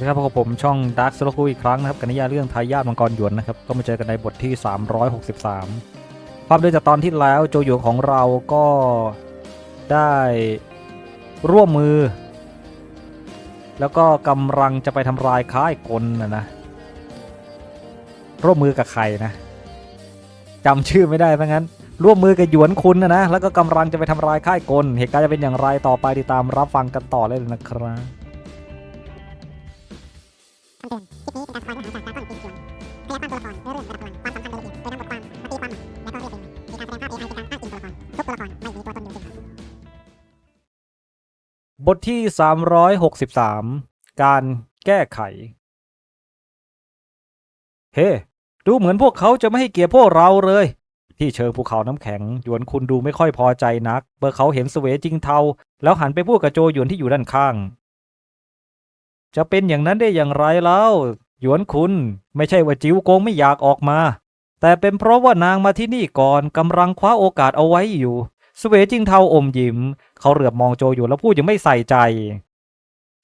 สวัสดีครับพบกับผมช่อง Dark s o l o อีกครั้งนะครับกันนิยายเรื่องทายาทมังกรหยวนนะครับก็มาเจอกันในบทที่ 363 ภาพเดิมจากตอนที่แล้วโจหยวนของเราก็ได้ร่วมมือ แล้วก็กำลังจะไปทำลายค่ายกลนะนะร่วมมือกับใครนะจำชื่อไม่ได้ซะงั้น ร่วมมือกับหยวนคุณนะนะแล้วก็กำลังจะไปทำลายค่ายกลเหตุการณ์จะเป็นอย่างไรต่อไปติดตามรับฟังกันต่อเลยนะครับ คำเตือนคลิปนี้เป็นการสปอยเนื้อหาจากการต้นปีเขียวพยายามตั้งตัวละครเนื้อเรื่องระดับพลังความสำคัญรายละเอียดโดยนำบทความมาตีความใหม่และก็เรียบเรียงมีการแสดงภาพ AI เป็นการอ้างอิงตัวละครทุกตัวละครไม่มีตัวตนอยู่จริงบทที่ 363 การแก้ไข เฮ้ ดูเหมือนพวกเขาจะไม่ให้เกียรติพวกเราเลย ที่เชิงภูเขาน้ำแข็ง หยวนคุณดูไม่ค่อยพอใจนัก เมื่อเขาเห็นเสวจิงเทา แล้วหันไปพูดกับโจหยวนที่อยู่ด้านข้าง จะเป็นอย่างนั้นได้อย่างไรเล่าหยวนคุณไม่ใช่ว่าจิวโกงไม่อยากออกมา แต่เป็นเพราะว่านางมาที่นี่ก่อนกำลังคว้าโอกาสเอาไว้อยู่เสวยจิงเทาอมยิ้ม เขาเหลือบมองโจอยู่แล้วพูดยังไม่ใส่ใจ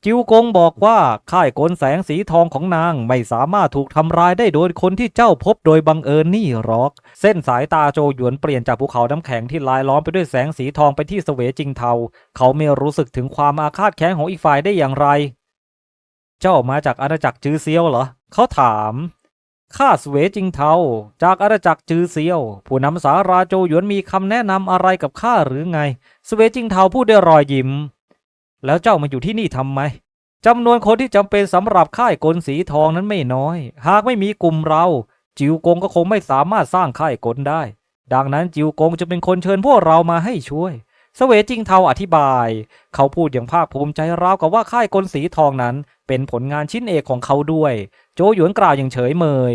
จิวกงบอกว่าค่ายกลแสงสีทองของนางไม่สามารถถูกทำร้ายได้โดยคนที่เจ้าพบโดยบังเอิญนี่หรอก เส้นสายตาโจหยวนเปลี่ยนจากภูเขาน้ำแข็งที่ลายล้อมไปด้วยแสงสีทองไปที่เสวยจิงเทา เขาไม่รู้สึกถึงความอาฆาตแค้นของอีกฝ่ายได้อย่างไร เจ้ามาจากอาณาจักรจือเซียวเหรอ เขาถาม ข้าเสวจิงเทาจากอาณาจักรจือเซียว ผู้นำสาราโจหยวนมีคำแนะนำอะไรกับข้าหรือไงเสวจิงเทาพูดด้วยรอยยิ้ม แล้วเจ้ามาอยู่ที่นี่ทำไมจำนวนคนที่จำเป็นสำหรับค่ายกลสีทองนั้นไม่น้อย หากไม่มีกลุ่มเรา จิวกงก็คงไม่สามารถสร้างค่ายกลได้ ดังนั้นจิวกงจะเป็นคนเชิญพวกเรามาให้ช่วย เสวจิงเทาอธิบาย เขาพูดอย่างภาคภูมิใจราวกับว่าค่ายกลสีทองนั้น เป็นผลงานชิ้นเอกของเขาด้วย โจหยวนกล่าวอย่างเฉยเมย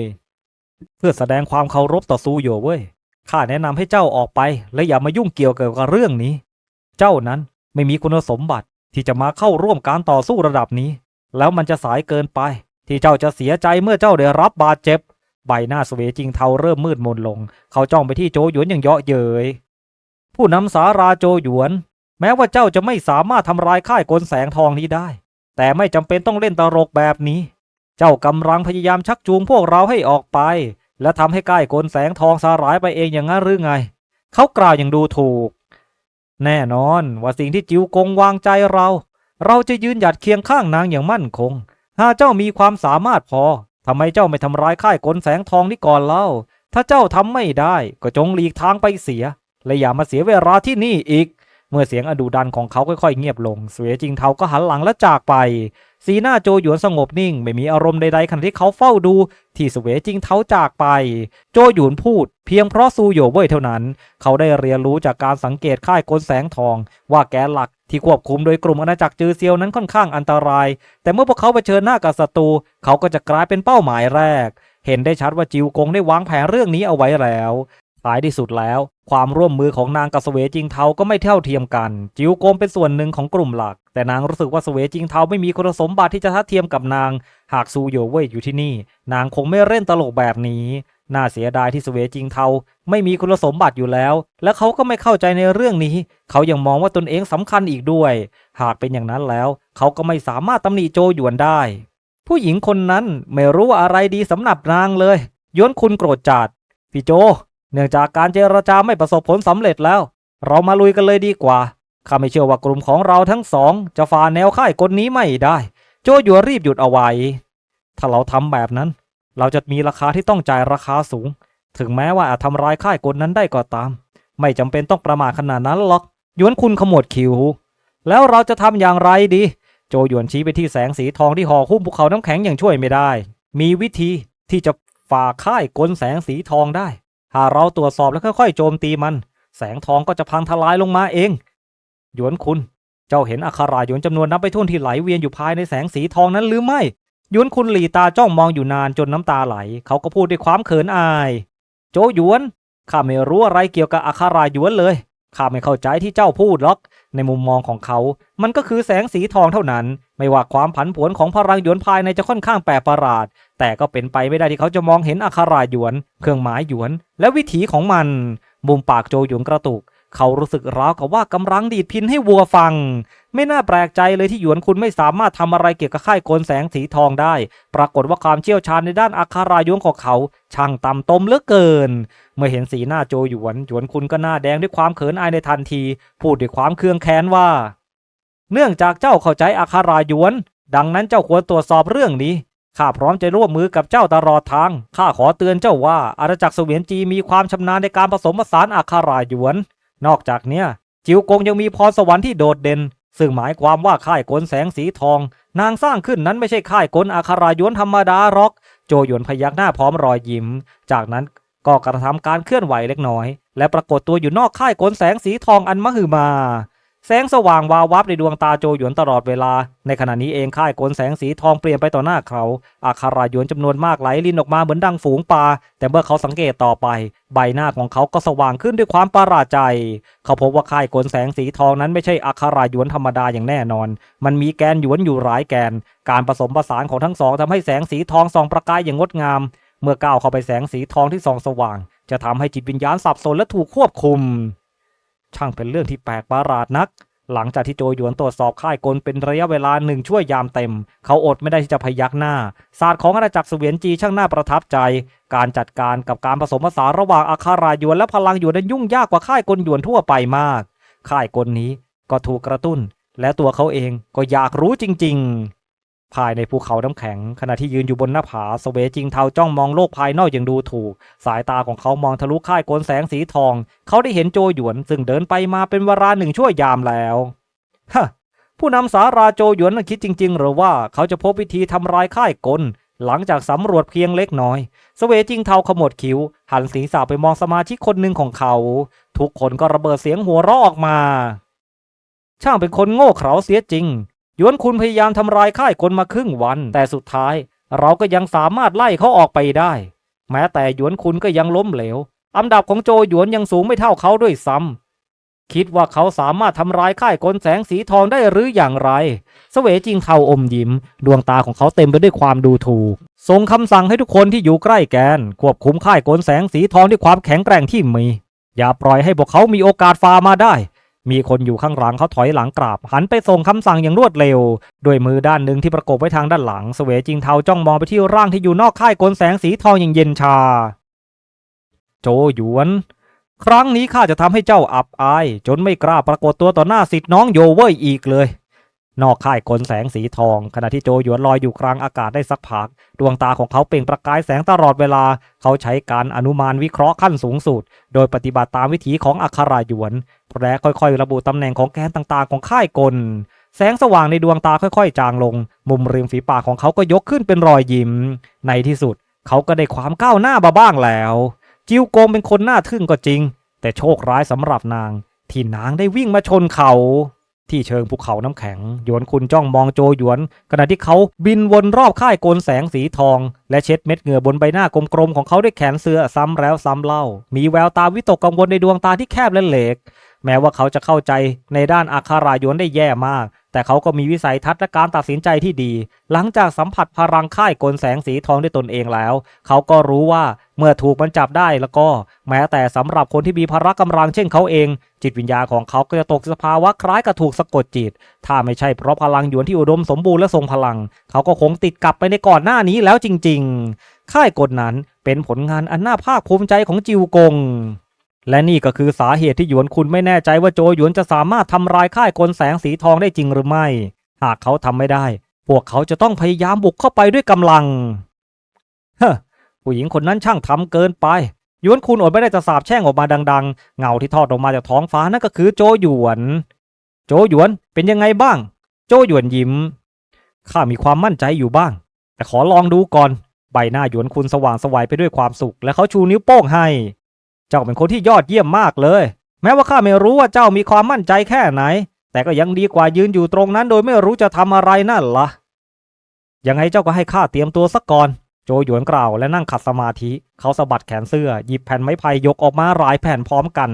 เพื่อแสดงความเคารพต่อซูโยเว้ยข้าแนะนำให้เจ้าออกไป และอย่ามายุ่งเกี่ยวกับเรื่องนี้ เจ้านั้นไม่มีคุณสมบัติที่จะมาเข้าร่วมการต่อสู้ระดับนี้ แล้วมันจะสายเกินไป ที่เจ้าจะเสียใจเมื่อเจ้าได้รับบาดเจ็บ ใบหน้าสเวจิงเทาเริ่มมืดมนลง เขาจ้องไปที่โจหยวนอย่างเยาะเย้ย ผู้นำสาราโจหยวน แม้ว่าเจ้าจะไม่สามารถทำลายค่ายกลแสงทองนี้ได้ แต่ไม่จำเป็นต้องเล่นตลกแบบนี้ เจ้ากำลังพยายามชักจูงพวกเราให้ออกไป และทำให้ใกล้กลแสงทองสลายไปเองอย่างนั้นหรือไง เขากล่าวอย่างดูถูก แน่นอนว่าสิ่งที่จิวกงวางใจเรา เราจะยืนหยัดเคียงข้างนางอย่างมั่นคง หากเจ้ามีความสามารถพอทำไมเจ้าไม่ทำร้ายค่ายกลแสงทองนี่ก่อนเล่า ถ้าเจ้าทำไม่ได้ก็จงหลีกทางไปเสีย และอย่ามาเสียเวลาที่นี่อีก เมื่อเสียงอดูดันของเขาค่อยๆเงียบลง เสวยจิงเทาก็หันหลังและจากไป สีหน้าโจหยวนสงบนิ่ง ไม่มีอารมณ์ใดๆขณะที่เขาเฝ้าดู ที่เสวยจิงเทาจากไป โจหยวนพูด เพียงเพราะซูโยเว่ยเท่านั้น เขาได้เรียนรู้จากการสังเกตค่ายกลแสงทอง ว่าแกนหลักที่ควบคุมโดยกลุ่มอาณาจักรจือเซียวนั้นค่อนข้างอันตราย แต่เมื่อพวกเขาเผชิญหน้ากับศัตรูเขาก็จะกลายเป็นเป้าหมายแรก เห็นได้ชัดว่าจิวกงได้วางแผนเรื่องนี้เอาไว้แล้วท้ายที่สุดแล้วความร่วมมือของนางกับเสวจิงเทาก็ไม่เท่าเทียมกัน จิวโกงเป็นส่วนหนึ่งของกลุ่มหลัก แต่นางรู้สึกว่าเสวจิงเทาไม่มีคุณสมบัติที่จะทัดเทียมกับนาง หากซูโยเว่ยอยู่ที่นี่ นางคงไม่เล่นตลกแบบนี้น่าเสียดายที่เสวจิงเทาไม่มีคุณสมบัติอยู่แล้ว และเขาก็ไม่เข้าใจในเรื่องนี้ เขายังมองว่าตนเองสำคัญอีกด้วย หากเป็นอย่างนั้นแล้ว เขาก็ไม่สามารถตำหนิโจหยวนได้ ผู้หญิงคนนั้นไม่รู้ว่าอะไรดีสำหรับนางเลยย้วนคุณโกรธจัดพี่โจ เนื่องจากการเจรจาไม่ประสบผลสำเร็จแล้ว เรามาลุยกันเลยดีกว่า ข้าไม่เชื่อว่ากลุ่มของเราทั้งสอง จะฝ่าแนวค่ายกลนี้ไม่ได้ โจยัวรีบหยุดเอาไว้ ถ้าเราทำแบบนั้น เราจะมีราคาที่ต้องจ่ายราคาสูง ถึงแม้ว่าอาจทำร้ายค่ายกลนั้นได้ก็ตาม ไม่จำเป็นต้องประมาทขนาดนั้นหรอกยวนคุณขมวดคิ้วแล้วเราจะทำอย่างไรดี โจหยวนชี้ไปที่แสงสีทองที่ห่อหุ้มภูเขาน้ำแข็งอย่างช่วยไม่ได้ มีวิธีที่จะฝ่าค่ายกลแสงสีทองได้ หากเราตรวจสอบแล้วค่อยๆโจมตีมัน แสงทองก็จะพังทลายลงมาเอง หยวนคุณ เจ้าเห็นอัคราหยวนจำนวนนับไปทุ่นที่ไหลเวียนอยู่ภายในแสงสีทองนั้นหรือไม่ หยวนคุณหลีตาจ้องมองอยู่นานจนน้ำตาไหล เขาก็พูดด้วยความเขินอาย โจหยวนข้าไม่รู้อะไรเกี่ยวกับอัคราหยวนเลยข้าไม่เข้าใจที่เจ้าพูดหรอก ในมุมมองของเขา มันก็คือแสงสีทองเท่านั้น ไม่ว่าความผันผวนของพลังหยวนภายในจะค่อนข้างแปลกประหลาด แต่ก็เป็นไปไม่ได้ที่เขาจะมองเห็นอัคราหยวน เครื่องหมายหยวน และวิถีของมัน มุมปากโจหยวนกระตุก เขารู้สึกราวกับว่ากำลังดีดพินให้วัวฟัง ไม่น่าแปลกใจเลยที่หยวนคุณไม่สามารถทำอะไรเกี่ยวกับค่ายกลแสงสีทองได้ ปรากฏว่าความเชี่ยวชาญในด้านอัครายวงของเขา ช่างต่ำตมเหลือเกิน เมื่อเห็นสีหน้าโจหยวนหยวนคุณก็หน้าแดงด้วยความเขินอายในทันที พูดด้วยความเคืองแค้นว่า เนื่องจากเจ้าเข้าใจอัครายวน ดังนั้นเจ้าควรตรวจสอบเรื่องนี้ ข้าพร้อมจะร่วมมือกับเจ้าตลอดทาง ข้าขอเตือนเจ้าว่าอาณาจักรเสวียนจีมีความชำนาญในการผสมผสานอัครายวน นอกจากเนี้ยจิวกงยังมีพรสวรรค์ที่โดดเด่น ซึ่งหมายความว่าค่ายกลแสงสีทอง นางสร้างขึ้นนั้นไม่ใช่ค่ายกลอัครายวนธรรมดาหรอก โจหยวนพยักหน้าพร้อมรอยยิ้ม จากนั้นก็กระทำการเคลื่อนไหวเล็กน้อย และปรากฏตัวอยู่นอกค่ายกลแสงสีทองอันมหึมา แสงสว่างวาววับในดวงตาโจหยวนตลอดเวลา ในขณะนี้เองค่ายกลแสงสีทองเปลี่ยนไปต่อหน้าเขา อาคาราหยวนจำนวนมากไหลลินออกมาเหมือนดังฝูงปลา แต่เมื่อเขาสังเกตต่อไป ใบหน้าของเขาก็สว่างขึ้นด้วยความประหลาดใจ เขาพบว่าค่ายกลแสงสีทองนั้นไม่ใช่อาคาราหยวนธรรมดาอย่างแน่นอน มันมีแกนหยวนอยู่หลายแกน การผสมผสานของทั้งสองทำให้แสงสีทองส่องประกายอย่างงดงาม เมื่อก้าวเข้าไปแสงสีทองที่ส่องสว่าง จะทำให้จิตวิญญาณสับสนและถูกควบคุม ช่างเป็นเรื่องที่แปลกประหลาดนัก หลังจากที่โจหยวนตรวจสอบค่ายกลเป็นระยะเวลาหนึ่งช่วยยามเต็ม เขาอดไม่ได้ที่จะพยักหน้า ศาสตร์ของอาณาจักรเสวียนจีช่างน่าประทับใจ การจัดการกับการผสมผสานระหว่างอาคารายวนและพลังหยวนนั้นยุ่งยากกว่าค่ายกลหยวนทั่วไปมาก ค่ายกลนี้ก็ถูกกระตุ้น และตัวเขาเองก็อยากรู้จริง ๆ ภายในภูเขาน้ำแข็ง ขณะที่ยืนอยู่บนหน้าผาสเวจิงเทาจ้องมองโลกภายนอกอย่างดูถูก สายตาของเขามองทะลุค่ายกลแสงสีทอง เขาได้เห็นโจหยวน ซึ่งเดินไปมาเป็นเวลาหนึ่งชั่วยามแล้วฮะผู้นำสาราโจหยวนคิดจริง ๆ หรือว่าเขาจะพบวิธีทำลายค่ายกลหลังจากสำรวจเพียงเล็กน้อยสเวจิงเทาขมวดคิ้ว หันศีรษะไปมองสมาชิกคนหนึ่งของเขา ทุกคนก็ระเบิดเสียงหัวเราะออกมา ช่างเป็นคนโง่เขลาเสียจริง ยวนคุณพยายามทำลายค่ายกลมาครึ่งวัน แต่สุดท้าย เราก็ยังสามารถไล่เขาออกไปได้ แม้แต่หยวนคุณก็ยังล้มเหลว อันดับของโจหยวนยังสูงไม่เท่าเขาด้วยซ้ำคิดว่าเขาสามารถทำร้ายค่ายกลแสงสีทองได้หรืออย่างไรเสวจิงเทาอมยิ้ม ดวงตาของเขาเต็มไปด้วยความดูถูกส่งคำสั่งให้ทุกคนที่อยู่ใกล้แกน ควบคุมค่ายกลแสงสีทองด้วยความแข็งแกร่งที่มี อย่าปล่อยให้พวกเขามีโอกาสฟามาได้ มีคนอยู่ข้างหลังเขาถอยหลังกราบ หันไปส่งคำสั่งอย่างรวดเร็ว ด้วยมือด้านหนึ่งที่ประกบไว้ทางด้านหลังเสวจิงเทาจ้องมองไปที่ร่างที่อยู่นอกค่ายกลแสงสีทองอย่างเย็นชา โจหยวน ครั้งนี้ข้าจะทำให้เจ้าอับอาย จนไม่กล้าปรากฏตัวต่อหน้าสิทธิ์น้องโยเว่ยอีกเลยนอกค่ายกลแสงสีทอง ขณะที่โจหยวนลอยอยู่กลางอากาศได้สักพัก ดวงตาของเขาเปล่งประกายแสงตลอดเวลา เขาใช้การอนุมานวิเคราะห์ขั้นสูงสุด โดยปฏิบัติตามวิถีของอัคราหยวน และค่อยๆ ระบุตำแหน่งของแกนต่างๆ ของค่ายกล แสงสว่างในดวงตาค่อยๆ จางลง มุมริมฝีปากของเขาก็ยกขึ้นเป็นรอยยิ้ม ในที่สุดเขาก็ได้ความก้าวหน้ามาบ้างแล้ว จิวโกงเป็นคนหน่าทึ่งก็จริง แต่โชคร้ายสำหรับนาง ที่นางได้วิ่งมาชนเขา ที่เชิงภูเขาน้ำแข็ง หยวนคุณจ้องมองโจหยวน ขณะที่เขาบินวนรอบค่ายกลแสงสีทอง และเช็ดเม็ดเหงื่อบนใบหน้ากลมๆของเขาด้วยแขนเสื้อซ้ำแล้วซ้ำเล่า มีแววตาวิตกกังวลในดวงตาที่แคบและเหล็ก แม้ว่าเขาจะเข้าใจในด้านอาคารายวนได้แย่มาก แต่เขาก็มีวิสัยทัศน์และการตัดสินใจที่ดี หลังจากสัมผัสพลังค่ายกลแสงสีทองด้วยตนเองแล้ว เขาก็รู้ว่าเมื่อถูกมันจับได้แล้วก็ แม้แต่สำหรับคนที่มีพละกำลังเช่นเขาเอง จิตวิญญาณของเขาก็จะตกสภาวะคล้ายกับถูกสะกดจิต ถ้าไม่ใช่เพราะพลังหยวนที่อุดมสมบูรณ์และทรงพลัง เขาก็คงติดกลับไปในก่อนหน้านี้แล้วจริง ๆ ค่ายกลนั้นเป็นผลงานอันน่าภาคภูมิใจของจิวกง และนี่ก็คือสาเหตุที่หยวนคุณไม่แน่ใจว่าโจหยวนจะสามารถทำลายค่ายกลแสงสีทองได้จริงหรือไม่ หากเขาทำไม่ได้ พวกเขาจะต้องพยายามบุกเข้าไปด้วยกำลังเฮ้ผู้หญิงคนนั้นช่างทำเกินไปหยวนคุณอดไม่ได้จะสาบแช่งออกมาดัง ๆ เงาที่ทอดออกมาจากท้องฟ้านั่นก็คือโจหยวน โจหยวนเป็นยังไงบ้าง โจหยวนยิ้มข้ามีความมั่นใจอยู่บ้าง แต่ขอลองดูก่อน ใบหน้าหยวนคุณสว่างสวัยไปด้วยความสุข และเขาชูนิ้วโป้งให้ เจ้าเป็นคนที่ยอดเยี่ยมมากเลย แม้ว่าข้าไม่รู้ว่าเจ้ามีความมั่นใจแค่ไหน แต่ก็ยังดีกว่ายืนอยู่ตรงนั้น โดยไม่รู้จะทำอะไรนั่นละ่ะ ยังไงเจ้าก็ให้ข้าเตรียมตัวสักก่อน โจหยวนกล่าวและนั่งขัดสมาธิ เขาสะบัดแขนเสื้อ หยิบแผ่นไม้ไผ่ยกออกมาหลายแผ่นพร้อมกัน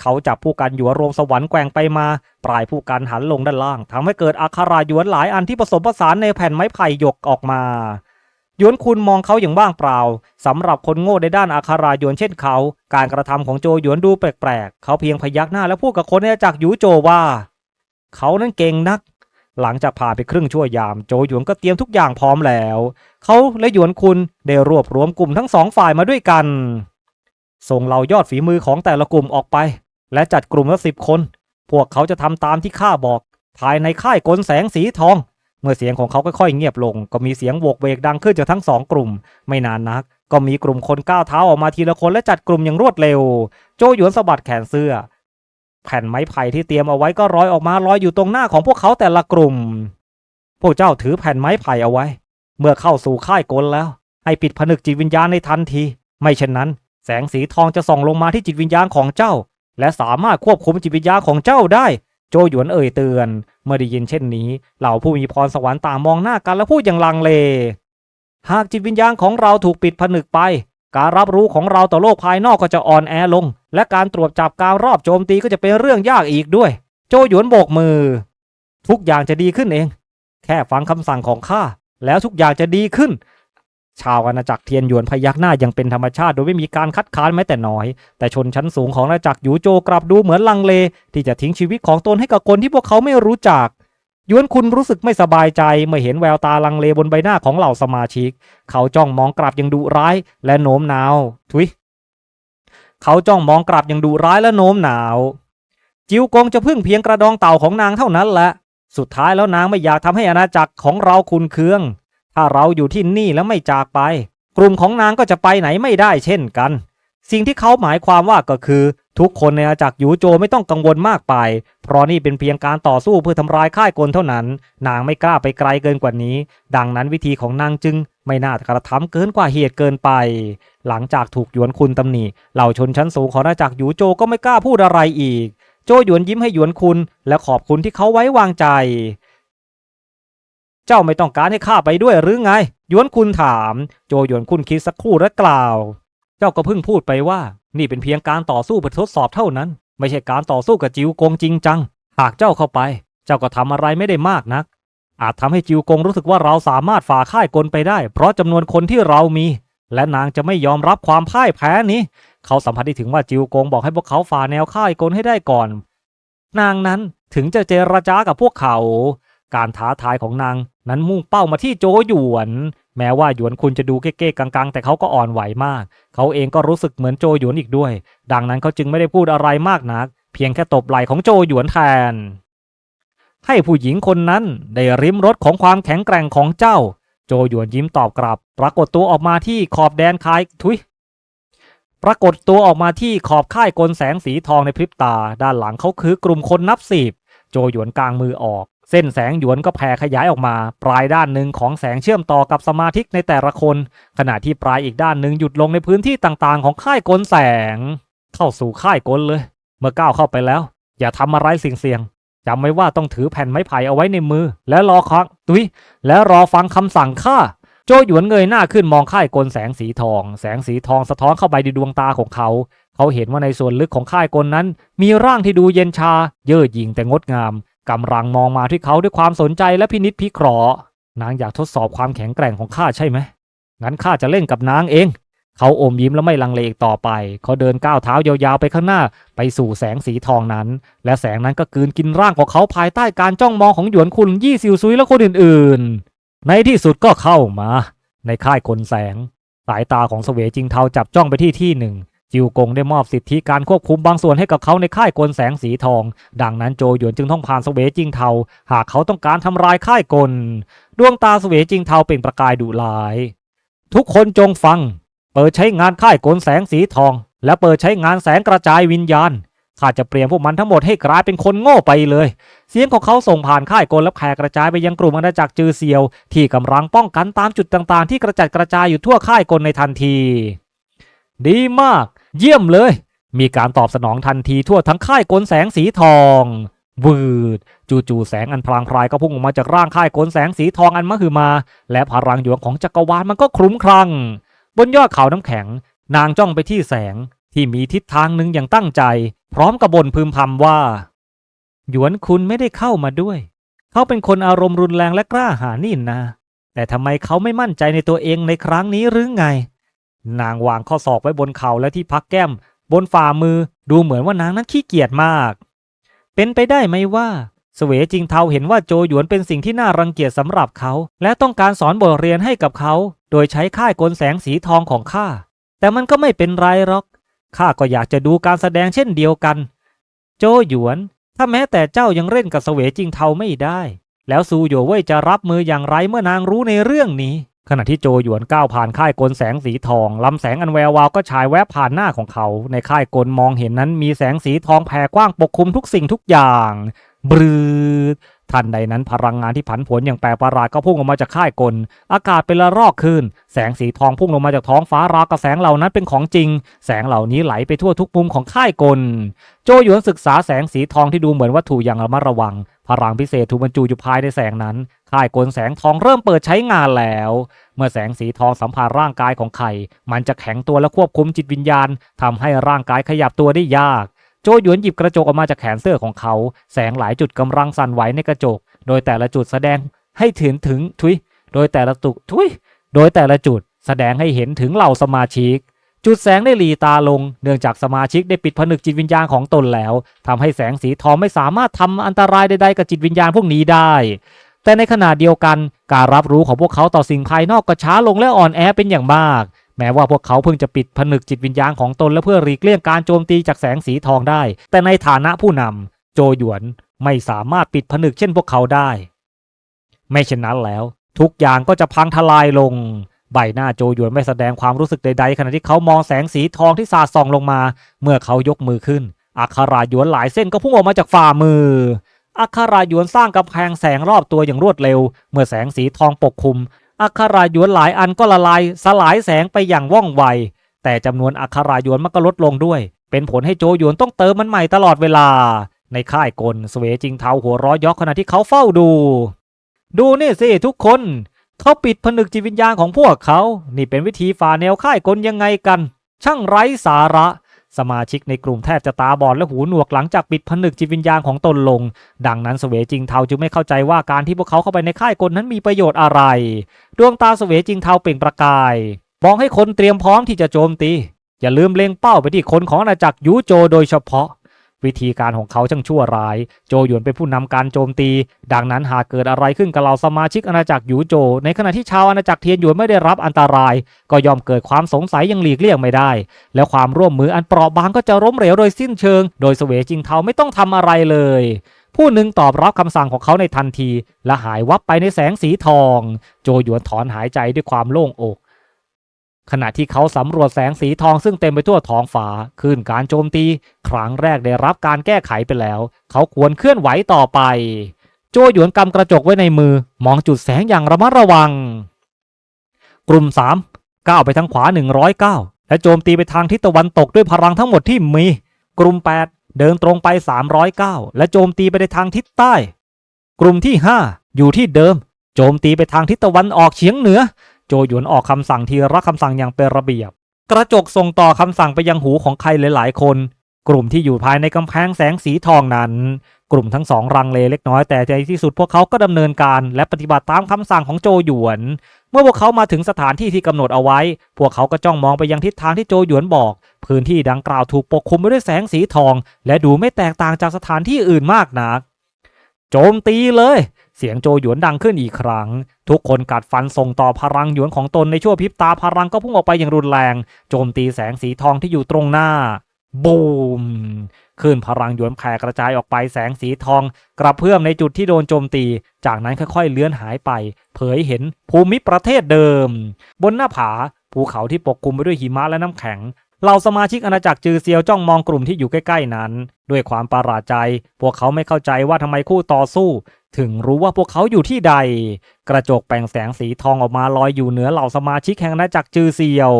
เขาจับผู้กันหยวนรวมสวรรค์แกว่งไปมา ปลายผู้กันหันลงด้านล่างทำให้เกิดอัคราหยวนหลายอันที่ผสมผสานในแผ่นไม้ไผ่ยกออกมา ยวนคุณมองเขาอย่างว่างเปล่าสำหรับคนโง่ในด้านอาคารายวนเช่นเขา การกระทำของโจหยวนดูแปลกๆ เขาเพียงพยักหน้าและพูดกับคนในอาณาจักรยูโจว่า เขานั้นเก่งนัก หลังจากผ่านไปครึ่งชั่วยาม โจหยวนก็เตรียมทุกอย่างพร้อมแล้ว เขาและหยวนคุณได้รวบรวมกลุ่มทั้งสองฝ่ายมาด้วยกัน ส่งเหล่ายอดฝีมือของแต่ละกลุ่มออกไป และจัดกลุ่มละสิบคน พวกเขาจะทำตามที่ข้าบอก ภายในค่ายกลแสงสีทอง เมื่อเสียงของเขาค่อยๆเงียบลง ก็มีเสียงโวกเวกดังขึ้นจากทั้งสองกลุ่ม ไม่นานนัก ก็มีกลุ่มคนก้าวเท้าออกมาทีละคนและจัดกลุ่มอย่างรวดเร็ว โจหยวนสะบัดแขนเสื้อ แผ่นไม้ไผ่ที่เตรียมเอาไว้ก็ร้อยออกมาลอยอยู่ตรงหน้าของพวกเขาแต่ละกลุ่ม พวกเจ้าถือแผ่นไม้ไผ่เอาไว้ เมื่อเข้าสู่ค่ายกลแล้ว ให้ปิดผนึกจิตวิญญาณในทันที ไม่เช่นนั้น แสงสีทองจะส่องลงมาที่จิตวิญญาณของเจ้า และสามารถควบคุมจิตวิญญาณของเจ้าได้ โจหยวนเอ่ยเตือน เมื่อได้ยินเช่นนี้ เหล่าผู้มีพรสวรรค์ต่างมองหน้ากันและพูดอย่างลังเล หากจิตวิญญาณของเราถูกปิดผนึกไป การรับรู้ของเราต่อโลกภายนอกก็จะอ่อนแอลง และการตรวจจับการรอบโจมตีก็จะเป็นเรื่องยากอีกด้วย โจหยวนโบกมือ ทุกอย่างจะดีขึ้นเอง แค่ฟังคำสั่งของข้าแล้วทุกอย่างจะดีขึ้น ชาวอาณาจักรเทียนหยวนพยักหน้าอย่างเป็นธรรมชาติโดยไม่มีการคัดค้านแม้แต่น้อย แต่ชนชั้นสูงของอาณาจักรหยูโจกลับดูเหมือนลังเล ที่จะทิ้งชีวิตของตนให้กับคนที่พวกเขาไม่รู้จักยวนคุณรู้สึกไม่สบายใจเมื่อเห็นแววตาลังเลบนใบหน้าของเหล่าสมาชิก เขาจ้องมองกลับอย่างดุร้ายและโน้มน้าวทุยเขาจ้องมองกลับอย่างดุร้ายและโน้มหนาว จิวกงจะพึ่งเพียงกระดองเต่าของนางเท่านั้นแหละ สุดท้ายแล้วนางไม่อยากทำให้อาณาจักรของเราคุนเคือง ถ้าเราอยู่ที่นี่แล้วไม่จากไป กลุ่มของนางก็จะไปไหนไม่ได้เช่นกัน สิ่งที่เขาหมายความว่าก็คือ ทุกคนในอาณาจักรหยูโจไม่ต้องกังวลมากไป เพราะนี่เป็นเพียงการต่อสู้เพื่อทำลายค่ายกลเท่านั้น นางไม่กล้าไปไกลเกินกว่านี้ ดังนั้นวิธีของนางจึงไม่น่ากระทำเกินกว่าเหตุเกินไป หลังจากถูกหยวนคุณตำหนิ เหล่าชนชั้นสูงของอาณาจักรหยูโจก็ไม่กล้าพูดอะไรอีก โจหยวนยิ้มให้หยวนคุณ และขอบคุณที่เขาไว้วางใจ เจ้าไม่ต้องการให้ข้าไปด้วยหรือไงยวนคุณถาม โจหยวนคุณคิดสักครู่และกล่าว เจ้าก็เพิ่งพูดไปว่า นี่เป็นเพียงการต่อสู้เพื่อทดสอบเท่านั้น ไม่ใช่การต่อสู้กับจิวกงจริงจัง หากเจ้าเข้าไป เจ้าก็ทำอะไรไม่ได้มากนัก อาจทำให้จิวกงรู้สึกว่าเราสามารถฝ่าค่ายกลไปได้ เพราะจำนวนคนที่เรามี และนางจะไม่ยอมรับความพ่ายแพ้นี้ เขาสัมผัสได้ถึงว่าจิวกงบอกให้พวกเขาฝ่าแนวค่ายกลให้ได้ก่อน นางนั้นถึงจะเจรจากับพวกเขา การท้าทายของนาง นั้นมุ่งเป้ามาที่โจหยวน แม้ว่าหยวนคุณจะดูเก้ๆกังๆ แต่เขาก็อ่อนไหวมาก เขาเองก็รู้สึกเหมือนโจหยวนอีกด้วย ดังนั้นเขาจึงไม่ได้พูดอะไรมากนัก เพียงแค่ตบไหล่ของโจหยวนแทน ให้ผู้หญิงคนนั้นได้ริมรสของความแข็งแกร่งของเจ้า โจหยวนยิ้มตอบกลับ ปรากฏตัวออกมาที่ขอบแดนคายทุยปรากฏตัวออกมาที่ขอบค่ายกลแสงสีทองในพริบตา ด้านหลังเขาคือกลุ่มคนนับสิบโจหยวนกลางมือออก เส้นแสงหยวนก็แผ่ขยายออกมา ปลายด้านหนึ่งของแสงเชื่อมต่อกับสมาธิกในแต่ละคน ขณะที่ปลายอีกด้านหนึ่งหยุดลงในพื้นที่ต่างๆ ของค่ายกลแสง เข้าสู่ค่ายกลเลย เมื่อก้าวเข้าไปแล้ว อย่าทำอะไรเสี่ยงๆจำไว้ว่าต้องถือแผ่นไม้ไผ่เอาไว้ในมือ และรอคังตุยและรอฟังคำสั่งข้าโจหยวนเงยหน้าขึ้นมองค่ายกลแสงสีทอง แสงสีทองสะท้อนเข้าไปในดวงตาของเขา เขาเห็นว่าในส่วนลึกของค่ายกลนั้น มีร่างที่ดูเย็นชา เย่อหยิ่งแต่งดงาม กำลังมองมาที่เขาด้วยความสนใจและพินิจพิเคราะห์นางอยากทดสอบความแข็งแกร่งของข้าใช่ไหม งั้นข้าจะเล่นกับนางเอง เขาอมยิ้มแล้วไม่ลังเลอีกต่อไป เขาเดินก้าวเท้ายาวๆไปข้างหน้า ไปสู่แสงสีทองนั้น และแสงนั้นก็กลืนกินร่างของเขาภายใต้การจ้องมองของหยวนคุณยี่ซิวซุยและคนอื่นๆ ในที่สุดก็เข้ามา ในค่ายคนแสง สายตาของเสวยจิงเทาจับจ้องไปที่ที่หนึ่ง จิวกงได้มอบสิทธิการควบคุมบางส่วนให้กับเขาในค่ายกลแสงสีทอง ดังนั้นโจหยวนจึงต้องผ่านเสวยจิงเทา หากเขาต้องการทำลายค่ายกล ดวงตาเสวยจิงเทาเป็นประกายดุร้าย ทุกคนจงฟัง เปิดใช้งานค่ายกลแสงสีทอง และเปิดใช้งานแสงกระจายวิญญาณข้าจะเปลี่ยนพวกมันทั้งหมดให้กลายเป็นคนโง่ไปเลย เสียงของเขาส่งผ่านค่ายกลและแผ่กระจายไปยังกลุ่มอาณาจักรจือเซียว ที่กำลังป้องกันตามจุดต่างๆ ที่กระจัดกระจายอยู่ทั่วค่ายกลในทันที ดีมาก เยี่ยมเลย มีการตอบสนองทันทีทั่วทั้งค่ายกลแสงสีทองวืดจู่ๆแสงอันพลางพรายก็พุ่งออกมาจากร่างค่ายกลแสงสีทองอันมหึมา และพลังหยวงของจักรวาลมันก็คลุ้มคลั่ง บนยอดเขาน้ำแข็ง นางจ้องไปที่แสงที่มีทิศทางหนึ่งอย่างตั้งใจ พร้อมกับบนพึมพำว่า หยวนคุณไม่ได้เข้ามาด้วย เขาเป็นคนอารมณ์รุนแรงและกล้าหาญนี่นะ แต่ทำไมเขาไม่มั่นใจในตัวเองในครั้งนี้หรือไง นางวางข้อศอกไว้บนเข่าและที่พักแก้ม บนฝ่ามือดูเหมือนว่านางนั้นขี้เกียจมาก เป็นไปได้ไหมว่าเสวจิงเทาเห็นว่าโจหยวนเป็นสิ่งที่น่ารังเกียจสำหรับเขา และต้องการสอนบทเรียนให้กับเขา โดยใช้ค่ายกลแสงสีทองของข้า แต่มันก็ไม่เป็นไรหรอกข้าก็อยากจะดูการแสดงเช่นเดียวกัน โจหยวน ถ้าแม้แต่เจ้ายังเล่นกับเสวจิงเทาไม่ได้ แล้วซูโยเว่ยจะรับมืออย่างไรเมื่อนางรู้ในเรื่องนี้ ขณะที่โจหยวนก้าวผ่านค่ายกลแสงสีทองลำแสงอันแวววาวก็ฉายแวบผ่านหน้าของเขา ในค่ายกลมองเห็นนั้นมีแสงสีทองแผ่กว้างปกคลุมทุกสิ่งทุกอย่างบรืดทันใดนั้นพลังงานที่ผันผวนอย่างแปลกประหลาดก็พุ่งออกมาจากค่ายกล อากาศเป็นละรอกขึ้น แสงสีทองพุ่งลงมาจากท้องฟ้าราวกับแสงเหล่านั้นเป็นของจริง แสงเหล่านี้ไหลไปทั่วทุกมุมของค่ายกล โจหยวนศึกษาแสงสีทองที่ดูเหมือนวัตถุอย่างระมัดระวัง พลังพิเศษถูกบรรจุอยู่ภายในแสงนั้น ค่ายกลแสงทองเริ่มเปิดใช้งานแล้ว เมื่อแสงสีทองสัมผัสร่างกายของไข่ มันจะแข็งตัวและควบคุมจิตวิญญาณทำให้ร่างกายขยับตัวได้ยาก โจหยวนหยิบกระจกออกมาจากแขนเสื้อของเขา แสงหลายจุดกำลังสั่นไหวในกระจก โดยแต่ละจุดแสดงให้ถึงถึงทุย โดยแต่ละตุทุย โดยแต่ละจุดแสดงให้เห็นถึงเหล่าสมาชิก จุดแสงได้หลีตาลง เนื่องจากสมาชิกได้ปิดผนึกจิตวิญญาณของตนแล้วทำให้แสงสีทองไม่สามารถทำอันตรายใดๆกับจิตวิญญาณพวกนี้ได้ แต่ในขณะเดียวกันการรับรู้ของพวกเขาต่อสิ่งภายนอกก็ช้าลงและอ่อนแอเป็นอย่างมาก แม้ว่าพวกเขาเพิ่งจะปิดผนึกจิตวิญญาณของตนและเพื่อหลีกเลี่ยงการโจมตีจากแสงสีทองได้ แต่ในฐานะผู้นำโจหยวนไม่สามารถปิดผนึกเช่นพวกเขาได้ ไม่เช่นนั้นแล้ว ทุกอย่างก็จะพังทลายลง ใบหน้าโจหยวนไม่แสดงความรู้สึกใดๆขณะที่เขามองแสงสีทองที่สาดส่องลงมา เมื่อเขายกมือขึ้น อัคราหยวนหลายเส้นก็พุ่งออกมาจากฝ่ามือ อัคราหยวนสร้างกำแพงแสงรอบตัวอย่างรวดเร็ว เมื่อแสงสีทองปกคลุม อัคราหยวนหลายอันก็ละลายสลายแสงไปอย่างว่องไว แต่จำนวนอัคราหยวนมันก็ลดลงด้วย เป็นผลให้โจหยวนต้องเติมมันใหม่ตลอดเวลา ในค่ายกลสเวจิงเทาหัวร้อยยอกขณะที่เขาเฝ้าดู ดูนี่สิทุกคน เขาปิดผนึกจิตวิญญาณของพวกเขา นี่เป็นวิธีฝ่าแนวค่ายกลยังไงกัน ช่างไร้สาระ สมาชิกในกลุ่มแทบจะตาบอดและหูหนวกหลังจากปิดผนึกจิตวิญญาณของตนลง ดังนั้นเสวจิงเทาจึงไม่เข้าใจว่าการที่พวกเขาเข้าไปในค่ายกลนั้นมีประโยชน์อะไร ดวงตาเสวจิงเทาเปล่งประกายมองให้คนเตรียมพร้อมที่จะโจมตี อย่าลืมเล็งเป้าไปที่คนของอาณาจักรยูโจโดยเฉพาะ วิธีการของเขาช่างชั่วร้าย โจหยวนเป็นผู้นำการโจมตี ดังนั้นหากเกิดอะไรขึ้นกับเหล่าสมาชิกอาณาจักรหยูโจ ในขณะที่ชาวอาณาจักรเทียนหยวนไม่ได้รับอันตราย ก็ยอมเกิดความสงสัยยังหลีกเลี่ยงไม่ได้ แล้วความร่วมมืออันเปราะบางก็จะล้มเหลวโดยสิ้นเชิง โดยเสวจิงเทาไม่ต้องทำอะไรเลย ผู้หนึ่งตอบรับคำสั่งของเขาในทันที และหายวับไปในแสงสีทอง โจหยวนถอนหายใจด้วยความโล่งอก ขณะที่เขาสำรวจแสงสีทองซึ่งเต็มไปทั่วท้องฟ้าขึ้นการโจมตี ครั้งแรกได้รับการแก้ไขไปแล้ว เขาควรเคลื่อนไหวต่อไป โจหยวนกำกระจกไว้ในมือ มองจุดแสงอย่างระมัดระวัง กลุ่ม3ก้าวไปทางขวา 109 และโจมตีไปทางทิศตะวันตกด้วยพลังทั้งหมดที่มี กลุ่ม 8 เดินตรงไป 309 และโจมตีไปในทางทิศใต้ กลุ่มที่ 5 อยู่ที่เดิม โจมตีไปทางทิศตะวันออกเฉียงเหนือ โจหยวนออกคำสั่งทีละคำสั่งอย่างเป็นระเบียบ กระจกส่งต่อคำสั่งไปยังหูของใครหลาย ๆ คน กลุ่มที่อยู่ภายในกำแพงแสงสีทองนั้น กลุ่มทั้งสองรังเลเล็กน้อยแต่ในที่สุดพวกเขาก็ดำเนินการและปฏิบัติตามคำสั่งของโจหยวน เมื่อพวกเขามาถึงสถานที่ที่กำหนดเอาไว้ พวกเขาก็จ้องมองไปยังทิศทางที่โจหยวนบอก พื้นที่ดังกล่าวถูกปกคลุมไปด้วยแสงสีทอง และดูไม่แตกต่างจากสถานที่อื่นมากนัก โจมตีเลย เสียงโจหยวนดังขึ้นอีกครั้ง ทุกคนกัดฟันส่งต่อพลังหยวนของตนในชั่วพริบตาพลังก็พุ่งออกไปอย่างรุนแรง โจมตีแสงสีทองที่อยู่ตรงหน้า บูมคลื่นพลังหยวนแผ่กระจายออกไปแสงสีทอง กระเพื่อมในจุดที่โดนโจมตี จากนั้นค่อยๆเลื้อนหายไป เผยเห็นภูมิประเทศเดิม บนหน้าผาภูเขาที่ปกคลุมไปด้วยหิมะและน้ำแข็ง เหล่าสมาชิกอาณาจักรจือเซียวจ้องมองกลุ่มที่อยู่ใกล้ๆนั้น ด้วยความประหลาดใจ พวกเขาไม่เข้าใจว่าทำไมคู่ต่อสู้ ถึงรู้ว่าพวกเขาอยู่ที่ใด กระจกแปลงแสงสีทองออกมาลอยอยู่เหนือเหล่าสมาชิกแห่งอาณาจักรจือเซียว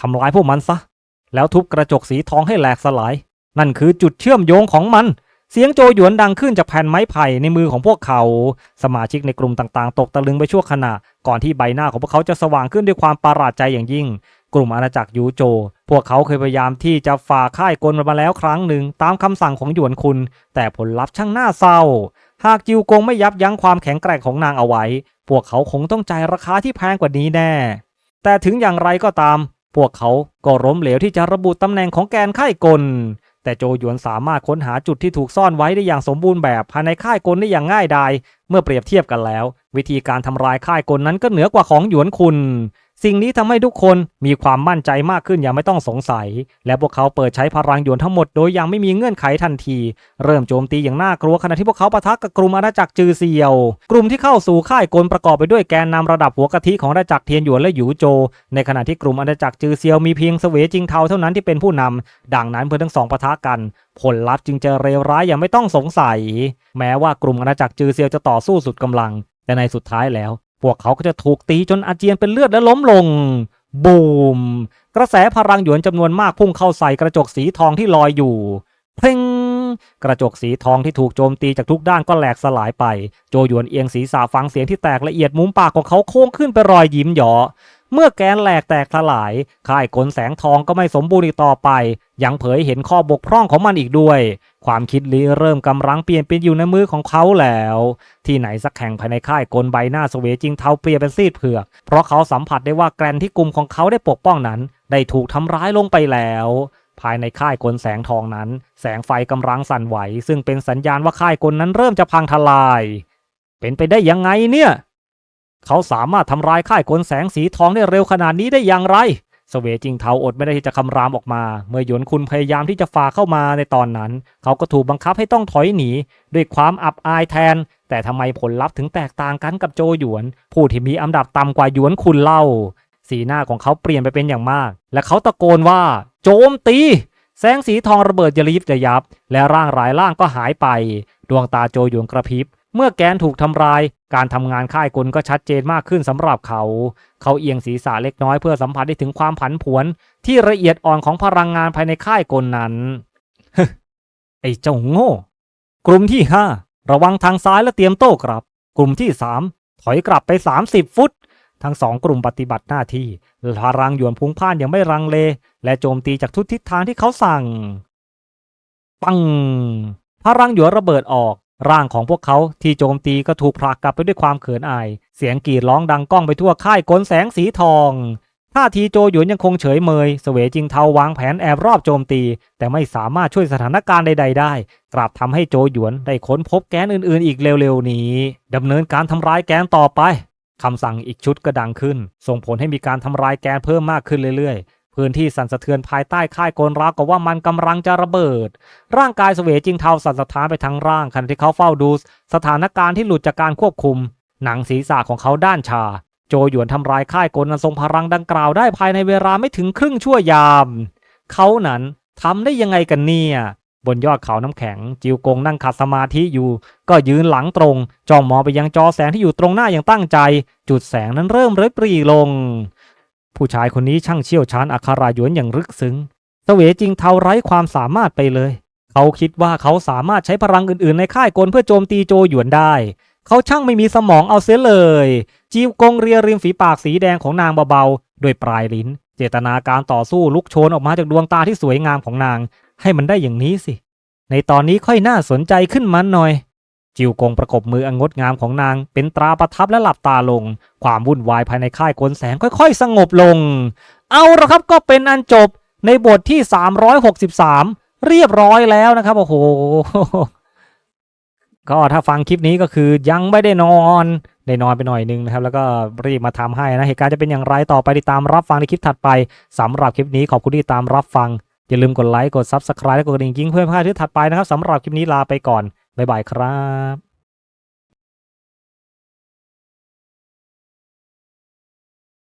ทำลายพวกมันซะ แล้วทุบกระจกสีทองให้แหลกสลาย นั่นคือจุดเชื่อมโยงของมันเสียงโจหยวนดังขึ้นจากแผ่นไม้ไผ่ในมือของพวกเขา สมาชิกในกลุ่มต่างๆ ตกตะลึงไปชั่วขณะ ก่อนที่ใบหน้าของพวกเขาจะสว่างขึ้นด้วยความประหลาดใจอย่างยิ่ง กลุ่มอาณาจักรยูโจ พวกเขาเคยพยายามที่จะฝ่าค่ายกลมาแล้วครั้งหนึ่งตามคำสั่งของหยวนคุณ แต่ผลลัพธ์ช่างน่าเศร้า หากจิวกงไม่ยับยั้งความแข็งแกร่งของนางเอาไว้ พวกเขาคงต้องจ่ายราคาที่แพงกว่านี้แน่ แต่ถึงอย่างไรก็ตาม พวกเขาก็ล้มเหลวที่จะระบุตำแหน่งของแกนค่ายกล แต่โจหยวนสามารถค้นหาจุดที่ถูกซ่อนไว้ได้อย่างสมบูรณ์แบบภายในค่ายกลได้อย่างง่ายดาย เมื่อเปรียบเทียบกันแล้ว วิธีการทำลายค่ายกลนั้นก็เหนือกว่าของหยวนคุณ สิ่งนี้ทำให้ทุกคนมีความมั่นใจมากขึ้นอย่างไม่ต้องสงสัย และพวกเขาเปิดใช้พลังหยนทั้งหมดโดยยังไม่มีเงื่อนไขทันที เริ่มโจมตีอย่างน่ากลัวขณะที่พวกเขาปะทะกับกลุ่มอาณาจักรจือเซียว กลุ่มที่เข้าสู่ค่ายกลประกอบไปด้วยแกนนำระดับหัวกะทิของอาณาจักรเทียนหยวนและหยูโจ ในขณะที่กลุ่มอาณาจักรจือเซียวมีเพียงเสวยจิงเทาเท่านั้นที่เป็นผู้นำดังนั้นเพื่อทั้งสองปะทะกัน ผลลัพธ์จึงจะเลวร้ายอย่างไม่ต้องสงสัย แม้ว่ากลุ่มอาณาจักรจือเซียวจะต่อสู้สุดกำลังแต่ในสุดท้ายแล้ว พวกเขาก็จะถูกตีจนอาเจียนเป็นเลือดและล้มลง บูม กระแสพลังหยวนจำนวนมากพุ่งเข้าใส่กระจกสีทองที่ลอยอยู่ เพ่งกระจกสีทองที่ถูกโจมตีจากทุกด้านก็แหลกสลายไป โจหยวนเอียงศีรษะฟังเสียงที่แตกละเอียดมุมปากของเขาโค้งขึ้นไปนรอยยิ้มหยอ เมื่อแกนแหลกแตกสลาย ค่ายกลแสงทองก็ไม่สมบูรณ์อีกต่อไป ยังเผยเห็นข้อบกพร่องของมันอีกด้วย ความคิดลี้เริ่มกำลังเปลี่ยนเป็นอยู่ในมือของเขาแล้ว ที่ไหนสักแห่งภายในค่ายกลใบหน้าเสวจิงเทาเปลี่ยนเป็นซีดเผือก เพราะเขาสัมผัสได้ว่าแกนที่กลุ่มของเขาได้ปกป้องนั้น ได้ถูกทำร้ายลงไปแล้วภายในค่ายกลแสงทองนั้น แสงไฟกำลังสั่นไหว ซึ่งเป็นสัญญาณว่าค่ายกลนั้นเริ่มจะพังทลาย เป็นไปได้ยังไงเนี่ย เขาสามารถทำลายค่ายกลแสงสีทองได้เร็วขนาดนี้ได้อย่างไรเสเวจิงเทาอดไม่ได้ที่จะคำรามออกมา เมื่อหยวนคุณพยายามที่จะฝ่าเข้ามาในตอนนั้น เขาก็ถูกบังคับให้ต้องถอยหนี ด้วยความอับอายแทน แต่ทำไมผลลัพธ์ถึงแตกต่างกันกับโจหยวน ผู้ที่มีอันดับต่ำกว่าหยวนคุณเล่า สีหน้าของเขาเปลี่ยนไปเป็นอย่างมาก และเขาตะโกนว่า โจมตี แสงสีทองระเบิดยลิบจะยับ และร่างหลายร่างก็หายไป ดวงตาโจหยวนกระพริบ เมื่อแกนถูกทำลาย การทำงานค่ายกลก็ชัดเจนมากขึ้นสำหรับเขา เขาเอียงศีรษะเล็กน้อยเพื่อสัมผัสได้ถึงความผันผวน ที่ละเอียดอ่อนของพลังงานภายในค่ายกลนั้น ไอ้เจ้าโง่ กลุ่มที่5ระวังทางซ้ายและเตรียมโต้กลับ กลุ่มที่3ถอยกลับไป 30 ฟุต ทั้งสองกลุ่มปฏิบัติหน้าที่พลังหยวนพุ่งพ่านยังไม่รังเล และโจมตีจากทุกทิศทางที่เขาสั่ง ปังพลังหยวนระเบิดออก ร่างของพวกเขาที่โจมตีก็ถูกผลักกลับไปด้วยความเขินอาย เสียงกรีดร้องดังก้องไปทั่วค่ายกลแสงสีทองท่าทีโจหยวนยังคงเฉยเมยเสวจิงเทาวางแผนแอบรอบโจมตี แต่ไม่สามารถช่วยสถานการณ์ใด ๆ ได้ กลับทำให้โจหยวนได้ค้นพบแกนอื่นๆ อีกเร็วๆ นี้ดำเนินการทำร้ายแกนต่อไปคำสั่งอีกชุดก็ดังขึ้น ส่งผลให้มีการทำร้ายแกนเพิ่มมากขึ้นเรื่อยๆ พื้นที่สั่นสะเทือนภายใต้ค่ายกลราวกับว่ามันกำลังจะระเบิด ร่างกายเสวจิงเทาสั่นสะท้านไปทั้งร่างขณะที่เขาเฝ้าดู สถานการณ์ที่หลุดจากการควบคุม หนังศีรษะของเขาด้านชา โจหยวนทำลายค่ายกลอันทรงพลังดังกล่าวได้ภายในเวลาไม่ถึงครึ่งชั่วยาม เขานั้นทำได้ยังไงกันเนี่ยบนยอดเขาน้ำแข็ง จิวกงนั่งขัดสมาธิอยู่ ก็ยืนหลังตรง จ้องมองไปยังจอแสงที่อยู่ตรงหน้าอย่างตั้งใจ จุดแสงนั้นเริ่มเริบรีลง ผู้ชายคนนี้ช่างเชี่ยวชาญอัคราหยวนอย่างลึกซึ้งเสวจริงเทาไร้ความสามารถไปเลย เขาคิดว่าเขาสามารถใช้พลังอื่นๆ ในค่ายกลเพื่อโจมตีโจหยวนได้ เขาช่างไม่มีสมองเอาเสียเลย จีวกงเรียริมฝีปากสีแดงของนางเบาๆโดวยปลายลิ้น เจตนาการต่อสู้ลุกโชนออกมาจากดวงตาที่สวยงามของนาง ให้มันได้อย่างนี้สิ ในตอนนี้ค่อยน่าสนใจขึ้นมันหน่อย จิวกงประกบมืออันงดงามของนาง เป็นตราประทับและหลับตาลง ความวุ่นวายภายในค่ายกลแสงค่อยๆ สงบลง เอาละครับก็เป็นอันจบในบทที่ 363 เรียบร้อยแล้วนะครับโอ้โหก็ถ้าฟังคลิปนี้ก็คือยังไม่ได้นอนได้นอนไปหน่อยนึงนะครับ แล้วก็รีบมาทำให้นะเหตุการณ์จะเป็นอย่างไรต่อไปติดตามรับฟังในคลิปถัดไปสำหรับคลิปนี้ขอบคุณที่ตามรับฟังอย่าลืมกดไลค์กด Subscribe และกดกระดิ่งกิ้งเพื่อไม่พลาดคลิปถัดไปนะครับสำหรับคลิปนี้ลาไปก่อน บ๊ายบายครับ